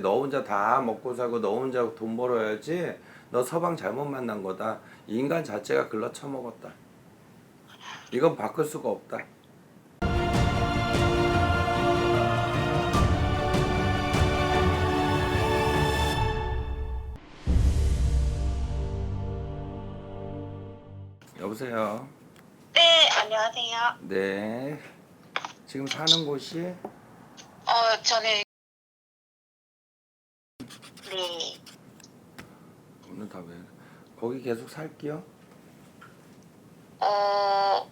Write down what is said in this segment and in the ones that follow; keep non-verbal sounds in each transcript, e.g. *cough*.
너 혼자 다 먹고 살고 너 혼자 돈 벌어야지 너 서방 잘못 만난 거다. 인간 자체가 글러 처먹었다. 이건 바꿀 수가 없다. 여보세요? 네, 안녕하세요. 네. 지금 사는 곳이? 어, 저는 네, 오늘 다 왜? 거기 계속 살게요. 어,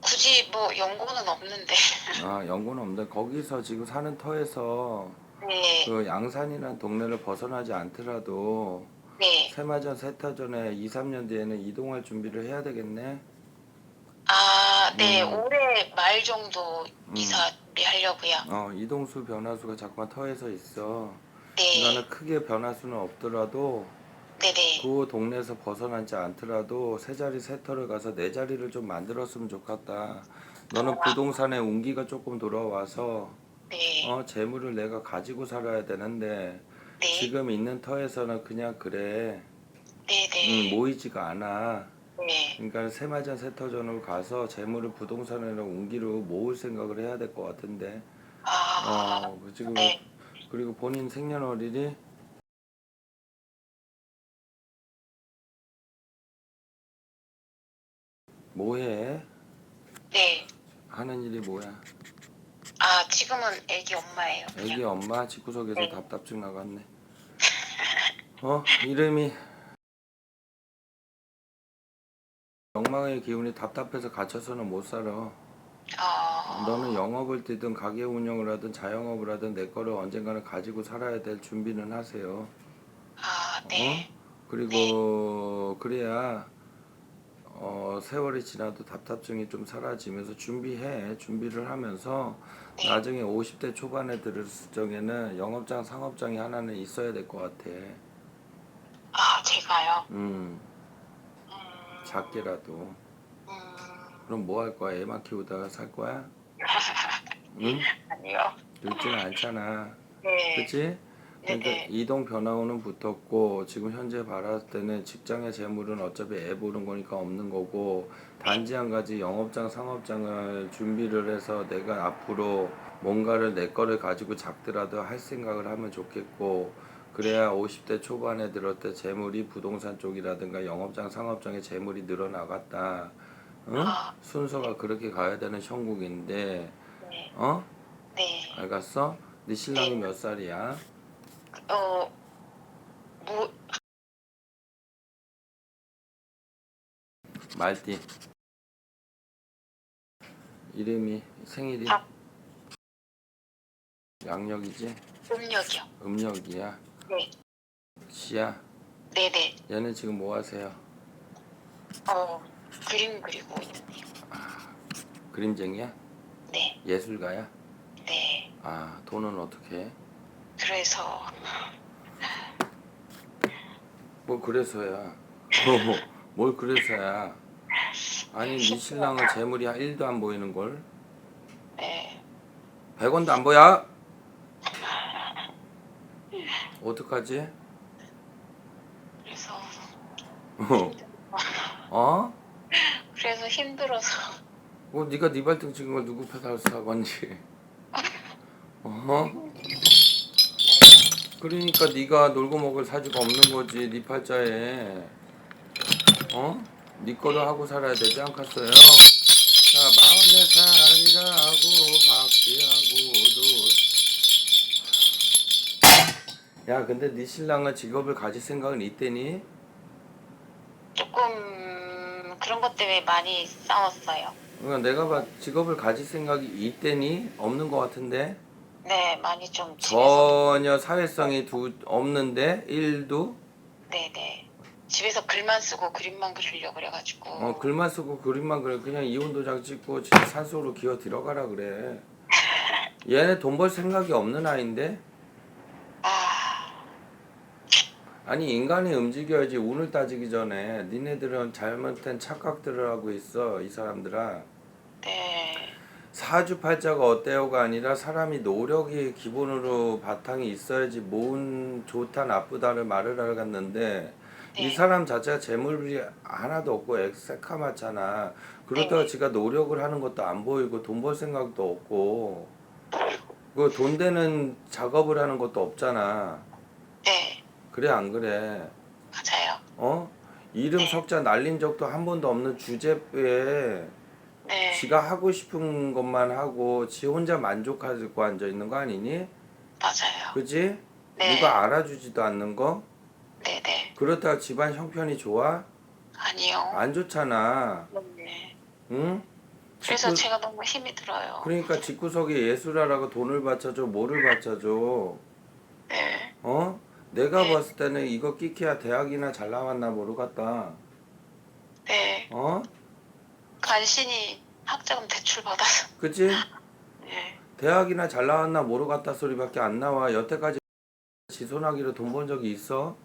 굳이 뭐 연고는 없는데. *laughs* 아 연고는 없는데 거기서 지금 사는 터에서 네, 그 양산이라는 동네를 벗어나지 않더라도 네. 세마전 세타전에 2, 3년 뒤에는 이동할 준비를 해야 되겠네. 아, 네, 음. 올해 말 정도 음. 이사 준비하려고요. 어 이동수 변화수가 자꾸만 터에서 있어. 네, 나는 크게 변화수는 없더라도 네, 네. 그 동네에서 벗어나지 않더라도 세 자리 세 터를 가서 네 자리를 좀 만들었으면 좋겠다. 너는 부동산에 운기가 조금 돌아와서 네, 어 재물을 내가 가지고 살아야 되는데 네, 지금 있는 터에서는 그냥 그래 네, 음, 네. 모이지가 않아 네. 그러니까 세마전 세터전으로 가서 재물을 부동산이나 운기로 모을 생각을 해야 될 것 같은데 아, 어그 지금 네. 그리고 본인 생년월일이 뭐해 네. 하는 일이 뭐야 아, 지금은 애기 엄마예요. 그냥. 애기 엄마 집구석에서 네. 답답증 나갔네 *laughs* 어 이름이 엉망의 기운이 답답해서 갇혀서는 못 살아 아, 너는 영업을 뛰든 가게 운영을 하든 자영업을 하든 내 거를 언젠가는 가지고 살아야 될 준비는 하세요. 아, 네. 어? 그리고 그래야 어, 세월이 지나도 답답증이 좀 사라지면서 준비해. 준비를 하면서 네. 나중에 50대 초반에 들을 적에는 영업장, 상업장이 하나는 있어야 될 것 같아. 아, 제가요. 음, 음, 작게라도. 음, 그럼 뭐 할 거야? 애만 키우다가 살 거야? *laughs* 응? 아니요. 그렇지는 않잖아. 네. 그치? 그러니까 네네. 이동 변화오는 붙었고 지금 현재 바랐을 때는 직장의 재물은 어차피 애 보는 거니까 없는 거고 단지 한 가지 영업장 상업장을 준비를 해서 내가 앞으로 뭔가를 내 거를 가지고 작더라도 할 생각을 하면 좋겠고 그래야 50대 초반에 들을 때 재물이 부동산 쪽이라든가 영업장 상업장의 재물이 늘어나갔다 응? 아. 순서가 그렇게 가야 되는 형국인데 네. 어? 네. 알겠어? 네 신랑이 네. 몇 살이야? 어, 뭐, 말띠 이름이 생일이 박. 양력이지 음력이요. 음력이야 네. 시야 네네. 얘는 지금 뭐 하세요 어, 그림 그리고 있네요. 그림쟁이야 네. 예술가야 네. 아 돈은 어떻게 해? 그래서, 뭐 그래서야 뭘 그래서야 아니 네 신랑은 재물이 1도 안 보이는 걸 네. 100원도 안 보여 어떡하지 그래서, 어? 그래서 힘들어서, 뭐 네가 네 발등 찍은 걸 누구 펴서 사건지 *laughs* 어? 그러니까 네가 놀고 먹을 사주가 없는 거지 네 팔자에 어? 네 거를 하고 살아야 되지 않겠어요? 자 마흔네 살이라고 박씨하고도 야 근데 네 신랑은 직업을 가질 생각은 있대니? 조금, 그런 것 때문에 많이 싸웠어요. 그러니까 내가 봐 직업을 가질 생각이 있대니? 없는 것 같은데? 네, 많이 좀 집에서, 전혀 사회성이 두, 없는데 일도 네네. 집에서 글만 쓰고 그림만 그리려고 그래가지고. 어, 글만 쓰고 그림만 그래 그냥 이혼 도장 찍고 진짜 산속으로 기어 들어가라 그래 *laughs* 얘네 돈 벌 생각이 없는 아이인데 아, 아니 인간이 움직여야지 운을 따지기 전에 니네들은 잘못된 착각들을 하고 있어 이 사람들아 네. 사주팔자가 어때요가 아니라 사람이 노력이 기본으로 바탕이 있어야지 뭔 좋다 나쁘다를 말을 이 네. 사람 자체가 재물이 하나도 없고 새카맣잖아. 그렇다고 네. 지가 노력을 하는 것도 안 보이고 돈 벌 생각도 없고 그 돈 되는 작업을 하는 것도 없잖아. 네, 그래 안 그래? 맞아요. 어? 이름 네. 석자 날린 적도 한 번도 없는 주제에 네, 지가 하고 싶은 것만 하고 지 혼자 만족하고 앉아 있는 거 아니니? 맞아요. 그지? 네. 누가 알아주지도 않는 거? 네, 네. 그렇다고 집안 형편이 좋아? 아니요. 안 좋잖아. 네. 응? 그래서 직구- 제가 너무 힘이 들어요. 그러니까 집구석에 예술하라고 돈을 바쳐줘 뭐를 바쳐줘 네, 어? 내가 네. 봤을 때는 이거 끼키야 대학이나 잘 나왔나 모르겠다 네. 어? 간신히 학자금 대출 받아서. 그치? *laughs* 네, 대학이나 잘 나왔나 모르겠다 소리밖에 안 나와 여태까지 지손하기로 돈 번 적이 있어?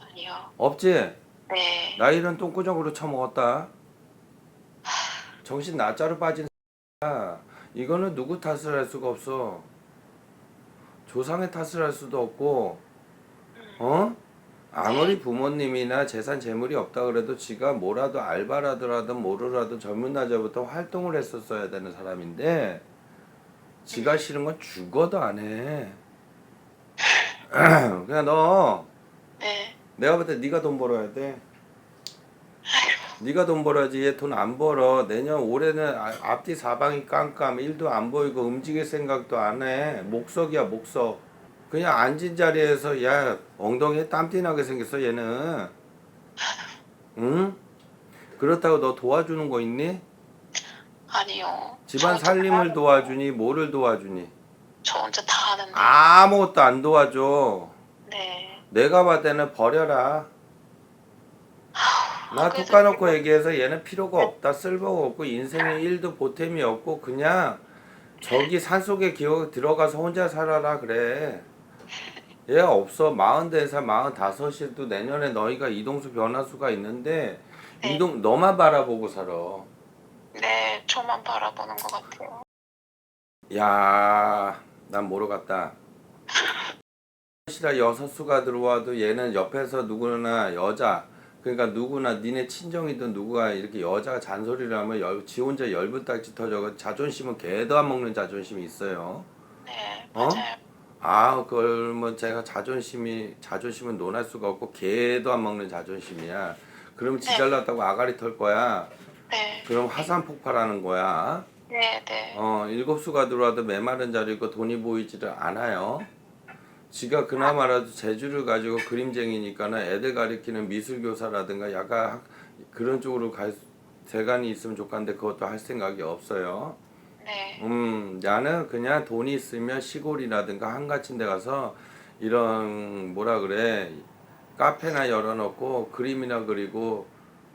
아니요. 없지? 네, 나이는 똥구정으로 처먹었다 *sighs* 정신 나짜로 빠진 야 이거는 누구 탓을 할 수가 없어 조상의 탓을 할 수도 없고 어? 아무리 부모님이나 재산 재물이 없다 그래도 지가 뭐라도 알바라더라든 뭐라도 젊은 날짜부터 활동을 했었어야 되는 사람인데 지가 싫은 건 죽어도 안 해. *laughs* 그냥 너 네. 내가 볼 때 네가 돈 벌어야 돼. 네가 돈 벌어야지 얘 돈 안 벌어. 내년 올해는 아- 앞뒤 사방이 깜깜 일도 안 보이고 움직일 생각도 안 해. 목석이야 목석. 그냥 앉은 자리에서 야 엉덩이에 땀띠 나게 생겼어 얘는. 응? 그렇다고 너 도와주는 거 있니? 아니요. 집안 저 혼자 다 살림을 하는데. 도와주니 뭐를 도와주니? 저 혼자 다 하는데. 아무것도 안 도와줘. 네. 내가 봤을 때는 버려라. 나툭 그래서 까놓고 얘기해서 얘는 필요가 없다 쓸모가 없고 인생에 일도 보탬이 없고 그냥 저기 산속에 기어 들어가서 혼자 살아라 그래 얘가 없어 마흔 대살 마흔 다섯이도 내년에 너희가 이동수 변화수가 있는데 네. 이동 너만 바라보고 살아 네, 저만 바라보는 것 같아요. 야 난 모르겠다 시라 여섯 수가 들어와도 얘는 옆에서 누구나 여자 그러니까 누구나 니네 친정이든 누구가 이렇게 여자가 잔소리를 하면 열, 지 혼자 열불딱지 터져 자존심은 개도 안 먹는 자존심이 있어요 네, 어? 맞아요. 아 그걸 뭐 제가 자존심이 자존심은 논할 수가 없고 개도 안 먹는 자존심이야 그럼 지 네. 잘났다고 아가리 털 거야 네, 그럼 화산 폭발하는 거야 네, 네. 어, 일곱 수가 들어와도 메마른 자리고 돈이 보이지를 않아요. 지가 그나마라도 재주를 가지고 그림쟁이니까는 애들 가리키는 미술교사라든가 약간 학- 그런 쪽으로 갈 수- 대관이 있으면 좋겠는데 그것도 할 생각이 없어요. 네, 음, 나는 그냥 돈이 있으면 시골이라든가 한가친 데 가서 이런 뭐라 그래 카페나 열어놓고 그림이나 그리고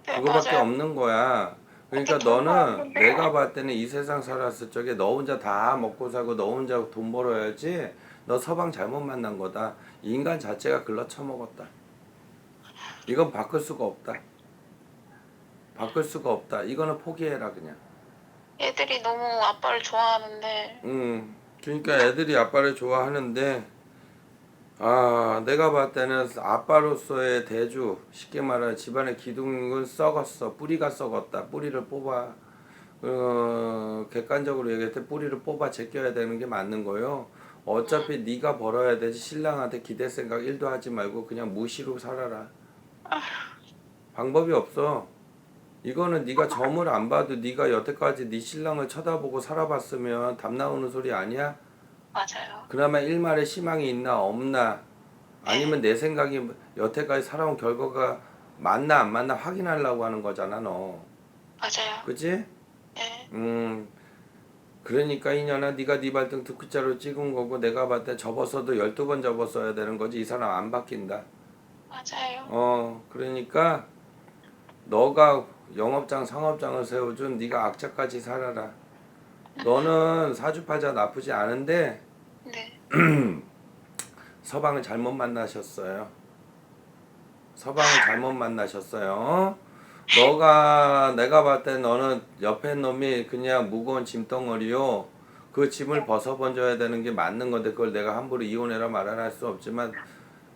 네, 그거밖에 맞아요. 없는 거야. 그러니까 어떻게 너는? 내가 봤을 때는 이 세상 살았을 적에 너 혼자 다 먹고 살고 너 혼자 돈 벌어야지 너 서방 잘못 만난 거다. 인간 자체가 글러 처먹었다. 이건 바꿀 수가 없다. 바꿀 수가 없다. 이거는 포기해라 그냥. 애들이 너무 아빠를 좋아하는데 음, 그러니까 애들이 아빠를 좋아하는데, 아, 내가 봤을 때는 아빠로서의 대주, 쉽게 말하면 집안의 기둥은 썩었어. 뿌리가 썩었다. 뿌리를 뽑아. 어, 객관적으로 얘기할 때 뿌리를 뽑아 제껴야 되는 게 맞는 거요. 어차피 네가 벌어야 되지 신랑한테 기댈 생각 1도 하지 말고 그냥 무시로 살아라. 방법이 없어. 이거는 네가 점을 안 봐도 네가 여태까지 네 신랑을 쳐다보고 살아봤으면 답 나오는 소리 아니야? 맞아요. 그나마 일말의 희망이 있나 없나 아니면 내 생각이 여태까지 살아온 결과가 맞나 안 맞나 확인하려고 하는 거잖아 너 맞아요. 그치? 네, 음 그러니까 이년아 네가 네 발등 두 끝자로 찍은 거고 내가 봤을 때 접었어도 12번 접었어야 되는 거지 이 사람 안 바뀐다 맞아요. 어 그러니까 너가 영업장 상업장을 세워준 네가 악착같이 살아라. 너는 사주팔자 나쁘지 않은데 네, *clears throat* 서방을 잘못 만나셨어요. 서방을 잘못 만나셨어요. 너가 내가 봤을 때 너는 옆에 놈이 그냥 무거운 짐덩어리요. 그 짐을 벗어 번져야 되는 게 맞는 건데 그걸 내가 함부로 이혼해라 말하라 할수 없지만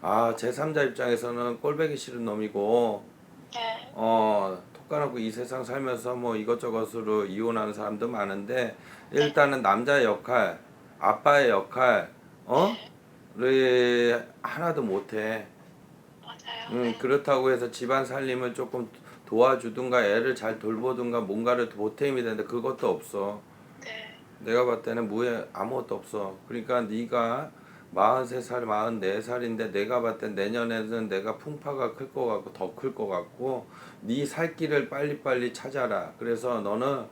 아 제3자 입장에서는 꼴배기 싫은 놈이고 네. 어 톡까놓고 이 세상 살면서 뭐 이것저것으로 이혼하는 사람도 많은데 일단은 남자의 역할 아빠의 역할 어를 하나도 못해 맞아요. 음, 네. 그렇다고 해서 집안 살림을 조금 도와주든가 애를 잘 돌보든가 뭔가를 보탬이 되는데 그것도 없어. 네. 내가 봤을 때는 무에 아무것도 없어. 그러니까 네가 43살, 44살인데 내가 봤을 때 내년에는 내가 풍파가 클 것 같고 더 클 것 같고 네 살 길을 빨리빨리 찾아라. 그래서 너는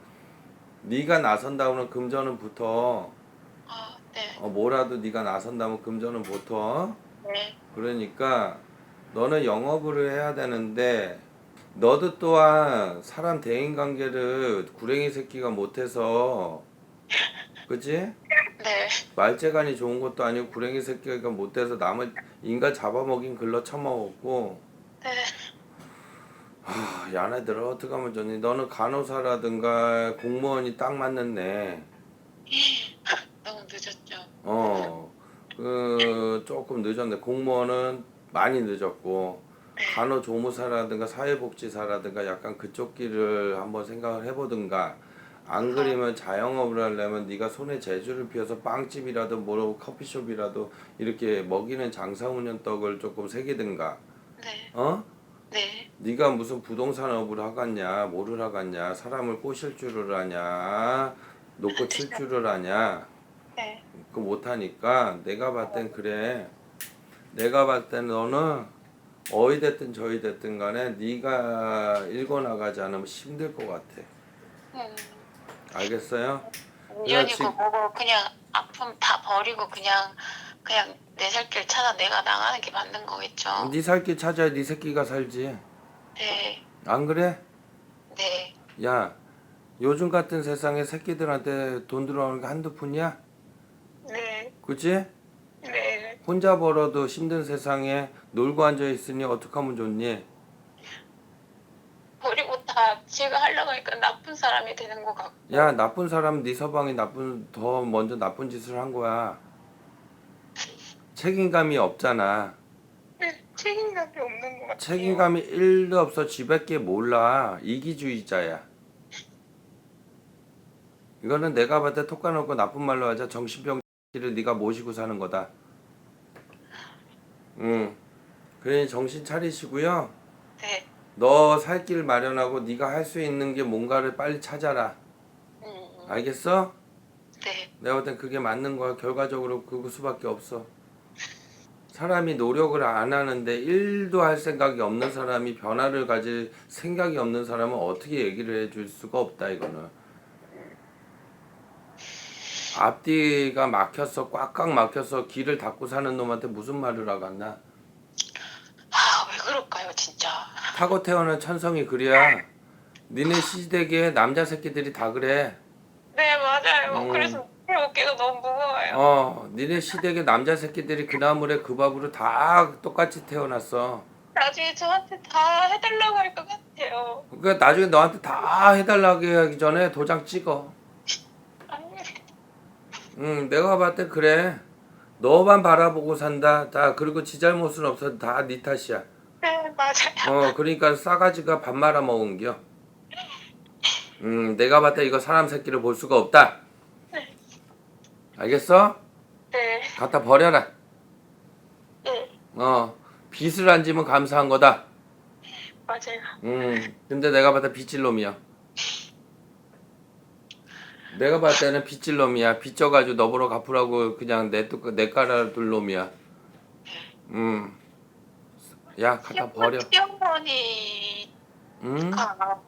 네가 나선다면 금전은 붙어. 아, 네. 어, 뭐라도 네가 나선다면 금전은 붙어. 네. 그러니까 너는 영업을 해야 되는데 너도 또한 사람 대인 관계를 구랭이 새끼가 못해서 *laughs* 그치? 네. 말재간이 좋은 것도 아니고 구랭이 새끼가 못해서 남을 인간 잡아먹인 글러 처먹었고 네. 아, 야네들 어떡하면 좋니? 너는 간호사라든가 공무원이 딱 맞는 애. 너무 늦었죠. 어, 그 조금 늦었네. 공무원은 많이 늦었고 간호조무사라든가 사회복지사라든가 약간 그쪽 길을 한번 생각을 해보든가. 안 그러면 자영업을 하려면 네가 손에 재주를 피워서 빵집이라도 뭐 커피숍이라도 이렇게 먹이는 장사 운영 떡을 조금 새기든가. 네. 어? 네. 네가 무슨 부동산업을 하겠냐, 뭐를 하겠냐, 사람을 꼬실 줄을 아냐, 놓고 칠 *laughs* 줄을 아냐. 네. 그거 못하니까 내가 봤을 땐 그래 내가 봤을 땐 너는 어이 됐든 저이 됐든 간에 네가 읽어 나가지 않으면 힘들 것 같아 음. 알겠어요? 지금- 뭐고 그냥 아픔 다 버리고 그냥 그냥 내 살길 찾아 내가 나가는 게 맞는 거겠죠. 네 살길 찾아야 네 새끼가 살지 네. 안 그래? 네. 야 요즘 같은 세상에 새끼들한테 돈 들어오는 게 한두 푼이야? 네. 그치? 네. 혼자 벌어도 힘든 세상에 놀고 앉아 있으니 어떡하면 좋니? 다 제가 하려고 하니까 나쁜 사람이 되는 것 같고. 야 나쁜 사람 네 서방이 나쁜 더 먼저 나쁜 짓을 한 거야. 책임감이 없잖아. 네, 책임감이 없는 것 같아요. 책임감이 1도 없어 지밖에 몰라. 이기주의자야. 이거는 내가 봤을 때 톡 까놓고 나쁜 말로 하자 정신병기를 네가 모시고 사는 거다. 응. 그러니 정신 차리시고요. 네. 너 살 길 마련하고 네가 할 수 있는 게 뭔가를 빨리 찾아라. 음, 알겠어? 네. 내가 볼땐 그게 맞는 거야. 결과적으로 그거 수밖에 없어. 사람이 노력을 안 하는데 일도 할 생각이 없는 사람이 변화를 가질 생각이 없는 사람은 어떻게 얘기를 해줄 수가 없다 이거는. 앞뒤가 막혔어 꽉꽉 막혀서 길을 닫고 사는 놈한테 무슨 말을 하겠나. 진짜. 타고 태어난 천성이 그래야. 니네 시댁에 남자 새끼들이 다 그래. 네, 맞아요. 음. 그래서 제 어깨가 너무 무거워요. 어, 니네 시댁에 남자 새끼들이 그 나물에 그 밥으로 다 똑같이 태어났어. 나중에 저한테 다 해달라고 할 것 같아요. 그러니까 나중에 너한테 다 해달라고 하기 전에 도장 찍어. 아니, 응, 내가 봤을 때 그래. 너만 바라보고 산다. 다 그리고 지 잘못은 없어. 다 네 탓이야. 네, 맞아요. 어, 그러니까 싸가지가 밥 말아 먹은겨. 음, 내가 때 이거 사람 새끼를 볼 수가 없다. 네. 알겠어? 네, 갖다 버려라. 네, 어, 빚을 안 지면 감사한 거다. 맞아요. 음, 근데 내가 때 빚질 놈이야. 내가 봤을 때는 빚질 놈이야. 빚져가지고 너 보러 갚으라고 그냥 내, 뚜- 내 깔아둘 놈이야. 음. 야, 갖다 버려. 시어머니가 음?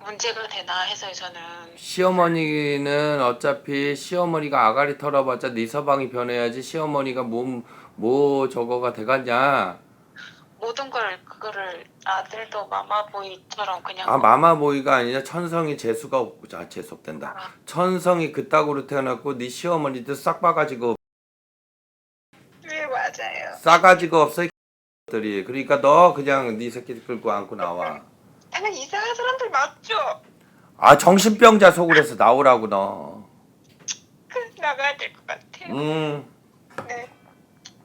문제가 되나 해서 저는 시어머니는 어차피 시어머니가 아가리 털어봤자 네 서방이 변해야지 시어머니가 몸, 뭐 저거가 돼갔냐. 모든 걸 그거를 아들도 마마보이처럼 그냥 아, 마마보이가 아니라 천성이 재수가 없고, 자, 재수없된다. 천성이 그따구로 태어났고 네 시어머니도 싹 봐가지고 네 맞아요. 싸가지가 없어 이 들이 그러니까 너 그냥 네 새끼 끌고 안고 나와 약간 이상한 사람들 맞죠? 아 정신병자 속을 해서 나오라고 너. 그래서 나가야 될 것 같아요. 음. 네.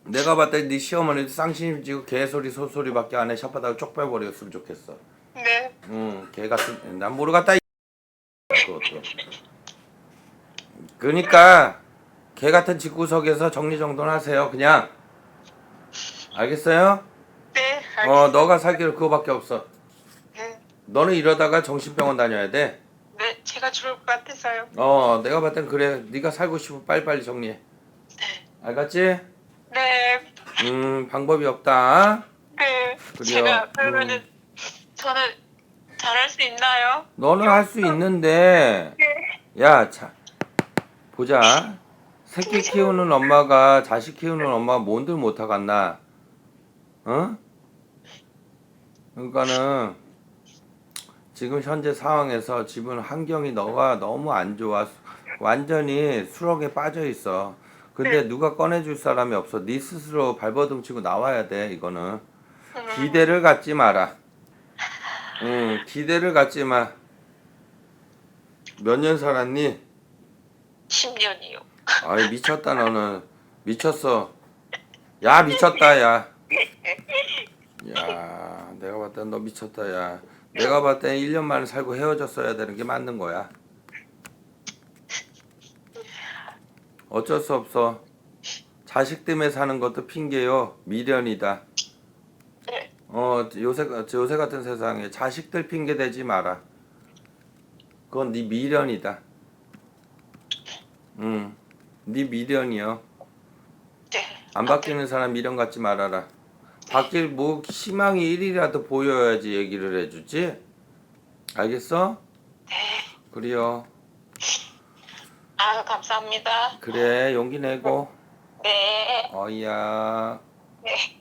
내가 때네 시어머니도 쌍심 지고 개소리 소소리밖에 안 해. 혓바닥을 쪽 빼버렸으면 좋겠어. 네. 응, 개 같은 난 모르겠다. 이 그것도. 그러니까 개 같은 집구석에서 정리정돈하세요. 그냥 알겠어요? 네. 어. 너가 살기로 그거밖에 없어. 네. 너는 이러다가 정신병원 다녀야 돼. 네. 제가 죽을 것 같아서요. 어, 내가 봤을 땐 그래. 네가 살고 싶으면 빨리빨리 정리해. 네. 알겠지? 네. 음, 방법이 없다. 네. 그래요. 제가 그러면은 저는 잘할 수 있나요? 너는 할 수 있는데 네. 야, 자, 보자. 새끼 키우는 엄마가 자식 키우는 엄마가 뭔들 못하겠나? 어? 그러니까는 지금 현재 상황에서 지금 환경이 너가 너무 안 좋아. 완전히 수렁에 빠져 있어. 근데 누가 꺼내줄 사람이 없어. 네 스스로 발버둥 치고 나와야 돼. 이거는 음, 기대를 갖지 마라. 응, 기대를 갖지 마. 몇 년 살았니? 10년이요. 아이 미쳤다 너는 미쳤어 야 미쳤다 야 야, 내가 땐너 미쳤다 야 내가 땐 1년 만에 살고 헤어졌어야 되는 게 맞는 거야 어쩔 수 없어 자식 때문에 사는 것도 핑계요 미련이다 네. 어 요새 요새 같은 세상에 자식들 핑계 대지 마라 그건 네 미련이다 응. 네 미련이요. 네. 안 바뀌는 사람 미련 갖지 말아라. 바뀔 뭐 희망이 1이라도 보여야지 얘기를 해주지. 알겠어? 네. 그래요. 아, 감사합니다. 그래 용기 내고. 네. 어이야. 네.